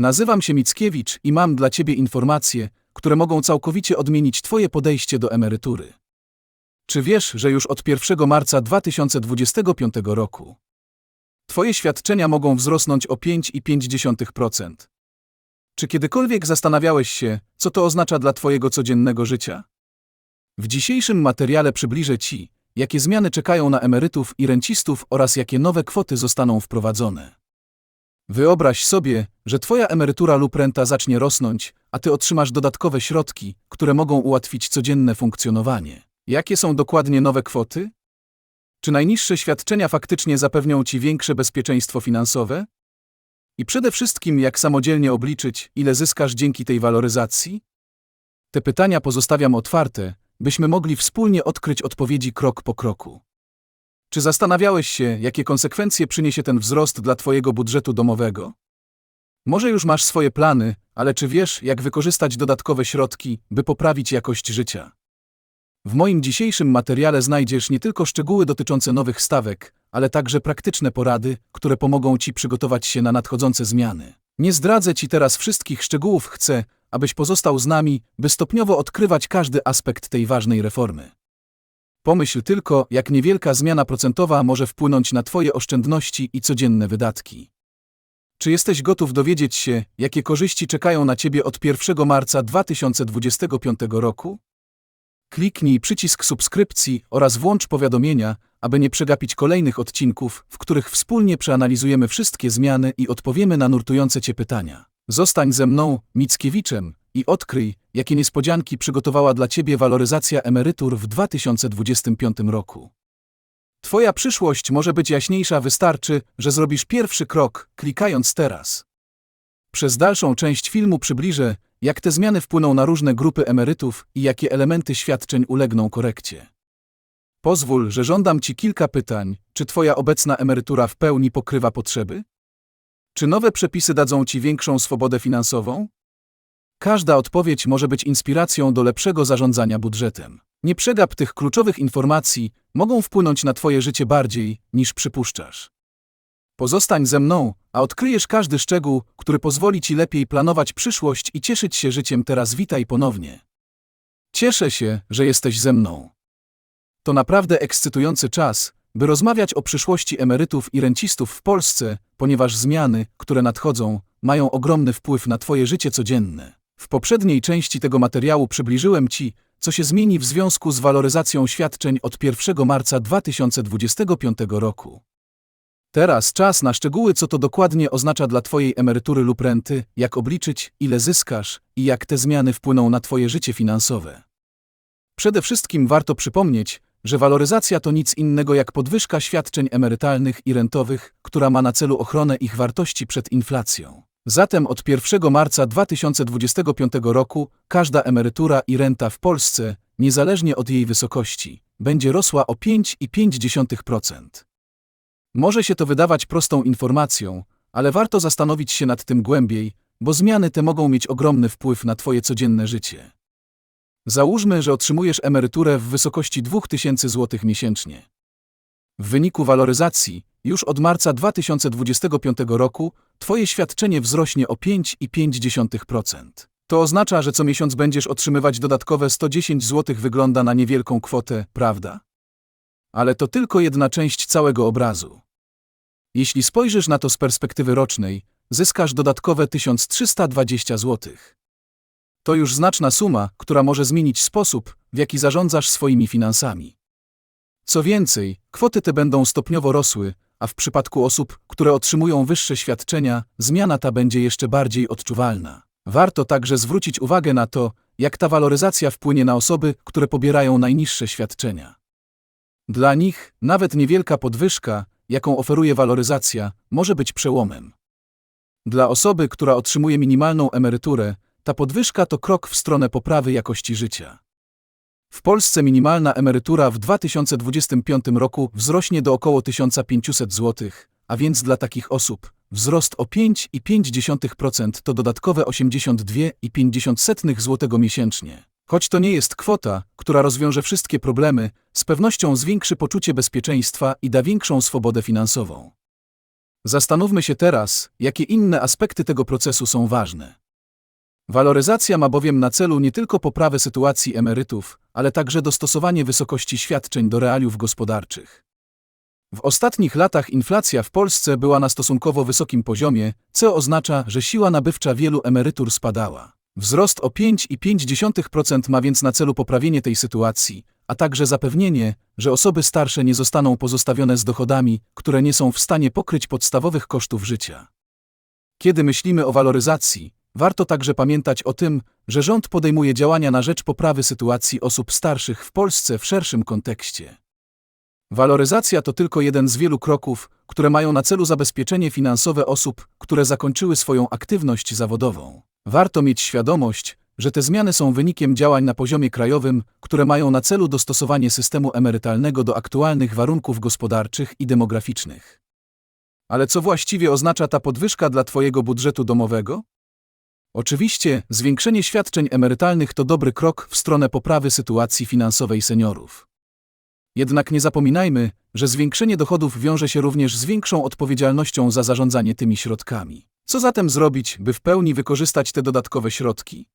Nazywam się Mickiewicz i mam dla Ciebie informacje, które mogą całkowicie odmienić Twoje podejście do emerytury. Czy wiesz, że już od 1 marca 2025 roku Twoje świadczenia mogą wzrosnąć o 5,5%? Czy kiedykolwiek zastanawiałeś się, co to oznacza dla Twojego codziennego życia? W dzisiejszym materiale przybliżę Ci, jakie zmiany czekają na emerytów i rencistów oraz jakie nowe kwoty zostaną wprowadzone. Wyobraź sobie, że Twoja emerytura lub renta zacznie rosnąć, a Ty otrzymasz dodatkowe środki, które mogą ułatwić codzienne funkcjonowanie. Jakie są dokładnie nowe kwoty? Czy najniższe świadczenia faktycznie zapewnią Ci większe bezpieczeństwo finansowe? I przede wszystkim, jak samodzielnie obliczyć, ile zyskasz dzięki tej waloryzacji? Te pytania pozostawiam otwarte, byśmy mogli wspólnie odkryć odpowiedzi krok po kroku. Czy zastanawiałeś się, jakie konsekwencje przyniesie ten wzrost dla Twojego budżetu domowego? Może już masz swoje plany, ale czy wiesz, jak wykorzystać dodatkowe środki, by poprawić jakość życia? W moim dzisiejszym materiale znajdziesz nie tylko szczegóły dotyczące nowych stawek, ale także praktyczne porady, które pomogą Ci przygotować się na nadchodzące zmiany. Nie zdradzę Ci teraz wszystkich szczegółów, chcę, abyś pozostał z nami, by stopniowo odkrywać każdy aspekt tej ważnej reformy. Pomyśl tylko, jak niewielka zmiana procentowa może wpłynąć na Twoje oszczędności i codzienne wydatki. Czy jesteś gotów dowiedzieć się, jakie korzyści czekają na Ciebie od 1 marca 2025 roku? Kliknij przycisk subskrypcji oraz włącz powiadomienia, aby nie przegapić kolejnych odcinków, w których wspólnie przeanalizujemy wszystkie zmiany i odpowiemy na nurtujące Cię pytania. Zostań ze mną, Mickiewiczem, i odkryj, jakie niespodzianki przygotowała dla Ciebie waloryzacja emerytur w 2025 roku. Twoja przyszłość może być jaśniejsza, wystarczy, że zrobisz pierwszy krok, klikając teraz. Przez dalszą część filmu przybliżę, jak te zmiany wpłyną na różne grupy emerytów i jakie elementy świadczeń ulegną korekcie. Pozwól, że żądam Ci kilka pytań. Czy Twoja obecna emerytura w pełni pokrywa potrzeby? Czy nowe przepisy dadzą Ci większą swobodę finansową? Każda odpowiedź może być inspiracją do lepszego zarządzania budżetem. Nie przegap tych kluczowych informacji, mogą wpłynąć na Twoje życie bardziej, niż przypuszczasz. Pozostań ze mną, a odkryjesz każdy szczegół, który pozwoli Ci lepiej planować przyszłość i cieszyć się życiem teraz. Witaj ponownie. Cieszę się, że jesteś ze mną. To naprawdę ekscytujący czas, by rozmawiać o przyszłości emerytów i rencistów w Polsce, ponieważ zmiany, które nadchodzą, mają ogromny wpływ na Twoje życie codzienne. W poprzedniej części tego materiału przybliżyłem Ci, co się zmieni w związku z waloryzacją świadczeń od 1 marca 2025 roku. Teraz czas na szczegóły, co to dokładnie oznacza dla Twojej emerytury lub renty, jak obliczyć, ile zyskasz i jak te zmiany wpłyną na Twoje życie finansowe. Przede wszystkim warto przypomnieć, że waloryzacja to nic innego jak podwyżka świadczeń emerytalnych i rentowych, która ma na celu ochronę ich wartości przed inflacją. Zatem od 1 marca 2025 roku każda emerytura i renta w Polsce, niezależnie od jej wysokości, będzie rosła o 5,5%. Może się to wydawać prostą informacją, ale warto zastanowić się nad tym głębiej, bo zmiany te mogą mieć ogromny wpływ na Twoje codzienne życie. Załóżmy, że otrzymujesz emeryturę w wysokości 2000 zł miesięcznie. W wyniku waloryzacji, już od marca 2025 roku, Twoje świadczenie wzrośnie o 5,5%. To oznacza, że co miesiąc będziesz otrzymywać dodatkowe 110 zł. Wygląda na niewielką kwotę, prawda? Ale to tylko jedna część całego obrazu. Jeśli spojrzysz na to z perspektywy rocznej, zyskasz dodatkowe 1320 zł. To już znaczna suma, która może zmienić sposób, w jaki zarządzasz swoimi finansami. Co więcej, kwoty te będą stopniowo rosły, a w przypadku osób, które otrzymują wyższe świadczenia, zmiana ta będzie jeszcze bardziej odczuwalna. Warto także zwrócić uwagę na to, jak ta waloryzacja wpłynie na osoby, które pobierają najniższe świadczenia. Dla nich nawet niewielka podwyżka, jaką oferuje waloryzacja, może być przełomem. Dla osoby, która otrzymuje minimalną emeryturę, ta podwyżka to krok w stronę poprawy jakości życia. W Polsce minimalna emerytura w 2025 roku wzrośnie do około 1500 zł, a więc dla takich osób wzrost o 5,5% to dodatkowe 82,50 zł miesięcznie. Choć to nie jest kwota, która rozwiąże wszystkie problemy, z pewnością zwiększy poczucie bezpieczeństwa i da większą swobodę finansową. Zastanówmy się teraz, jakie inne aspekty tego procesu są ważne. Waloryzacja ma bowiem na celu nie tylko poprawę sytuacji emerytów, ale także dostosowanie wysokości świadczeń do realiów gospodarczych. W ostatnich latach inflacja w Polsce była na stosunkowo wysokim poziomie, co oznacza, że siła nabywcza wielu emerytur spadała. Wzrost o 5,5% ma więc na celu poprawienie tej sytuacji, a także zapewnienie, że osoby starsze nie zostaną pozostawione z dochodami, które nie są w stanie pokryć podstawowych kosztów życia. Kiedy myślimy o waloryzacji, warto także pamiętać o tym, że rząd podejmuje działania na rzecz poprawy sytuacji osób starszych w Polsce w szerszym kontekście. Waloryzacja to tylko jeden z wielu kroków, które mają na celu zabezpieczenie finansowe osób, które zakończyły swoją aktywność zawodową. Warto mieć świadomość, że te zmiany są wynikiem działań na poziomie krajowym, które mają na celu dostosowanie systemu emerytalnego do aktualnych warunków gospodarczych i demograficznych. Ale co właściwie oznacza ta podwyżka dla Twojego budżetu domowego? Oczywiście, zwiększenie świadczeń emerytalnych to dobry krok w stronę poprawy sytuacji finansowej seniorów. Jednak nie zapominajmy, że zwiększenie dochodów wiąże się również z większą odpowiedzialnością za zarządzanie tymi środkami. Co zatem zrobić, by w pełni wykorzystać te dodatkowe środki?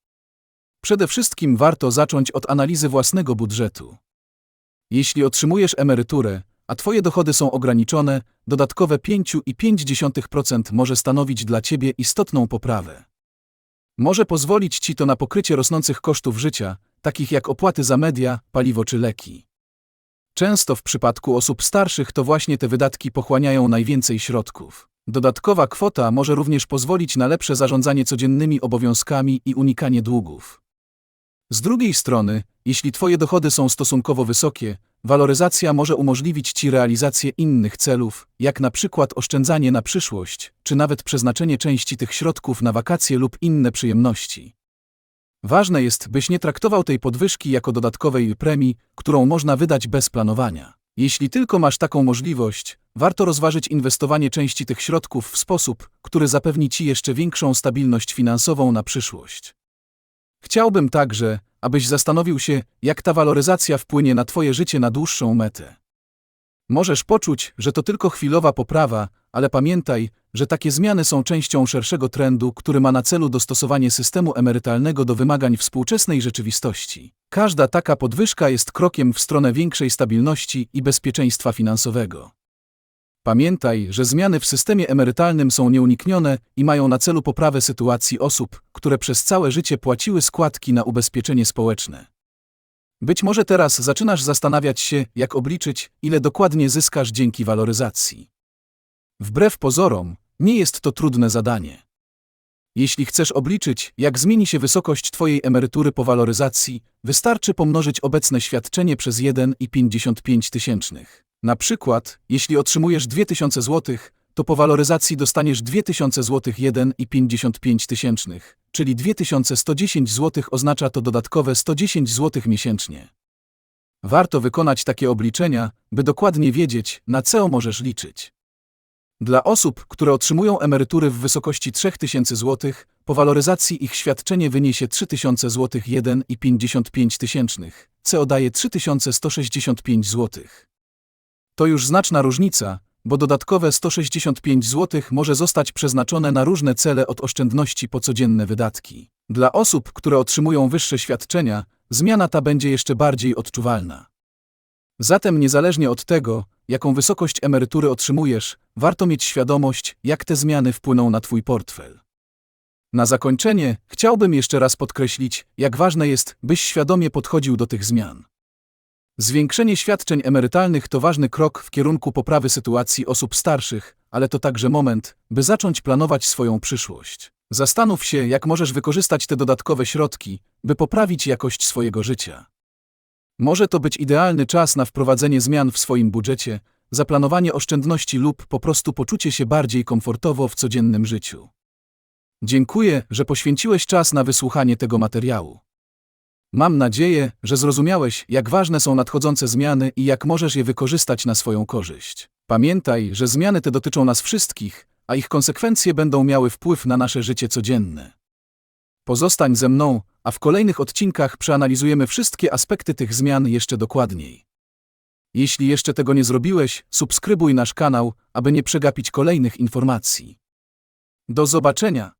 Przede wszystkim warto zacząć od analizy własnego budżetu. Jeśli otrzymujesz emeryturę, a Twoje dochody są ograniczone, dodatkowe 5,5% może stanowić dla Ciebie istotną poprawę. Może pozwolić Ci to na pokrycie rosnących kosztów życia, takich jak opłaty za media, paliwo czy leki. Często w przypadku osób starszych to właśnie te wydatki pochłaniają najwięcej środków. Dodatkowa kwota może również pozwolić na lepsze zarządzanie codziennymi obowiązkami i unikanie długów. Z drugiej strony, jeśli Twoje dochody są stosunkowo wysokie, waloryzacja może umożliwić Ci realizację innych celów, jak na przykład oszczędzanie na przyszłość, czy nawet przeznaczenie części tych środków na wakacje lub inne przyjemności. Ważne jest, byś nie traktował tej podwyżki jako dodatkowej premii, którą można wydać bez planowania. Jeśli tylko masz taką możliwość, warto rozważyć inwestowanie części tych środków w sposób, który zapewni Ci jeszcze większą stabilność finansową na przyszłość. Chciałbym także, abyś zastanowił się, jak ta waloryzacja wpłynie na Twoje życie na dłuższą metę. Możesz poczuć, że to tylko chwilowa poprawa, ale pamiętaj, że takie zmiany są częścią szerszego trendu, który ma na celu dostosowanie systemu emerytalnego do wymagań współczesnej rzeczywistości. Każda taka podwyżka jest krokiem w stronę większej stabilności i bezpieczeństwa finansowego. Pamiętaj, że zmiany w systemie emerytalnym są nieuniknione i mają na celu poprawę sytuacji osób, które przez całe życie płaciły składki na ubezpieczenie społeczne. Być może teraz zaczynasz zastanawiać się, jak obliczyć, ile dokładnie zyskasz dzięki waloryzacji. Wbrew pozorom, nie jest to trudne zadanie. Jeśli chcesz obliczyć, jak zmieni się wysokość Twojej emerytury po waloryzacji, wystarczy pomnożyć obecne świadczenie przez 1,55 tysięcznych. Na przykład, jeśli otrzymujesz 2000 zł, to po waloryzacji dostaniesz 2000 zł 1,55 tysięcznych, czyli 2110 zł oznacza to dodatkowe 110 zł miesięcznie. Warto wykonać takie obliczenia, by dokładnie wiedzieć, na co możesz liczyć. Dla osób, które otrzymują emerytury w wysokości 3000 zł, po waloryzacji ich świadczenie wyniesie 3000 zł 1,55 tysięcznych, co daje 3165 zł. To już znaczna różnica, bo dodatkowe 165 zł może zostać przeznaczone na różne cele od oszczędności po codzienne wydatki. Dla osób, które otrzymują wyższe świadczenia, zmiana ta będzie jeszcze bardziej odczuwalna. Zatem niezależnie od tego, jaką wysokość emerytury otrzymujesz, warto mieć świadomość, jak te zmiany wpłyną na Twój portfel. Na zakończenie chciałbym jeszcze raz podkreślić, jak ważne jest, byś świadomie podchodził do tych zmian. Zwiększenie świadczeń emerytalnych to ważny krok w kierunku poprawy sytuacji osób starszych, ale to także moment, by zacząć planować swoją przyszłość. Zastanów się, jak możesz wykorzystać te dodatkowe środki, by poprawić jakość swojego życia. Może to być idealny czas na wprowadzenie zmian w swoim budżecie, zaplanowanie oszczędności lub po prostu poczucie się bardziej komfortowo w codziennym życiu. Dziękuję, że poświęciłeś czas na wysłuchanie tego materiału. Mam nadzieję, że zrozumiałeś, jak ważne są nadchodzące zmiany i jak możesz je wykorzystać na swoją korzyść. Pamiętaj, że zmiany te dotyczą nas wszystkich, a ich konsekwencje będą miały wpływ na nasze życie codzienne. Pozostań ze mną, a w kolejnych odcinkach przeanalizujemy wszystkie aspekty tych zmian jeszcze dokładniej. Jeśli jeszcze tego nie zrobiłeś, subskrybuj nasz kanał, aby nie przegapić kolejnych informacji. Do zobaczenia!